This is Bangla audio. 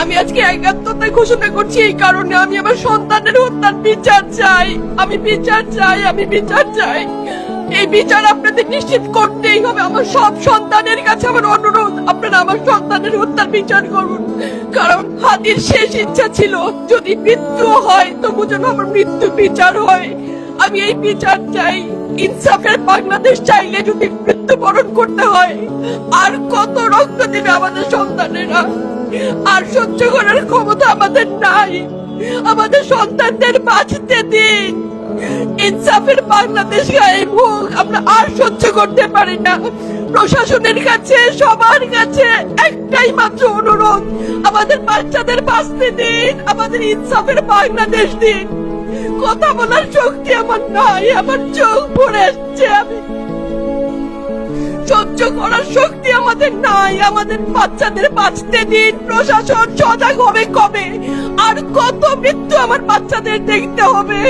আমি আজকে একাত্মতা ঘোষণা করছি এই কারণে আমি আমার সন্তানের হত্যার বিচার চাই। আমি বিচার চাই, আমি বিচার চাই। এই বিচার আপনাদের নিশ্চিত করতেই হবে। আমার সব সন্তানের কাছে আমার অনুরোধ, আপনারা আমার সন্তানের হত্যার বিচার করুন। কারণ হাতির শেষ ইচ্ছা ছিল, যদি মৃত্যু হয়, তবু যেন আমার মৃত্যু বিচার হয়। আমি এই বিচার চাই। ইনসাফের বাংলাদেশ চাইলে যদি মৃত্যুবরণ করতে হয়, আর কত রক্ত আমাদের সন্তানেরা। আর সহ্য করার ক্ষমতা আমাদের নাই। আমাদের সন্তানদের বাঁচতে দিন। ইনসাফের বাংলাদেশ মুখ। আমরা আর সহ্য করতে পারি না। প্রশাসনের কাছে, সবার কাছে একটাই মাত্র অনুরোধ, আমাদের বাচ্চাদের বাঁচতে দিন, আমাদের ইনসাফের বাংলাদেশ দিন। কথা বলার শক্তি আমার নাই, আমার চোখ পড়ে আসছে আমি। সহ্য করার শক্তি আমাদের নাই, আমাদের বাচ্চাদের বাঁচতে দিন। প্রশাসন সজাগ হবে কবে? আর কত মৃত্যু আমার বাচ্চাদের দেখতে হবে?